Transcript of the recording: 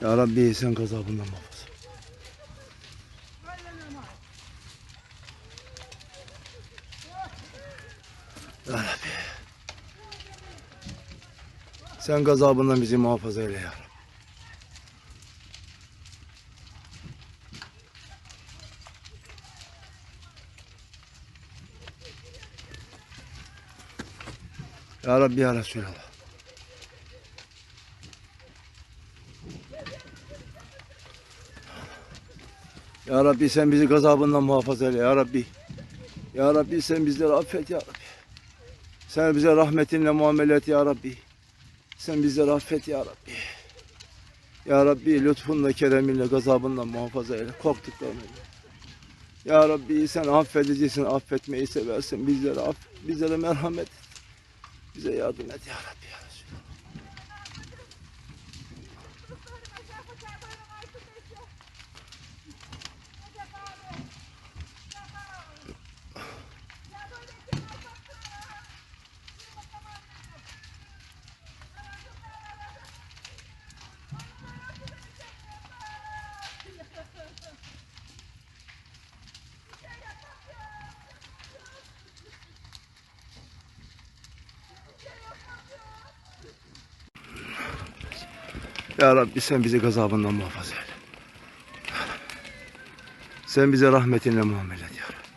Ya Rabbi sen gazabından muhafaza. Ya Rabbi. Sen gazabından bizi muhafaza eyle ya Rabbi. Ya Rabbi ya Resulallah. Ya Rabbi sen bizi gazabından muhafaza eyle ya Rabbi. Ya Rabbi sen bizleri affet ya Rabbi. Sen bize rahmetinle muamele et ya Rabbi. Sen bizleri affet ya Rabbi. Ya Rabbi lütfunla kereminle gazabından muhafaza eyle. Korktuklarını. Ya Rabbi sen affedicisin, affetmeyi seversin. Bizlere, aff bizlere merhamet et. Bize yardım et ya Rabbi ya Resulallah. Ya Rabbi sen bizi gazabından muhafaza eyle. Sen bize rahmetinle muamele et ya Rabbi.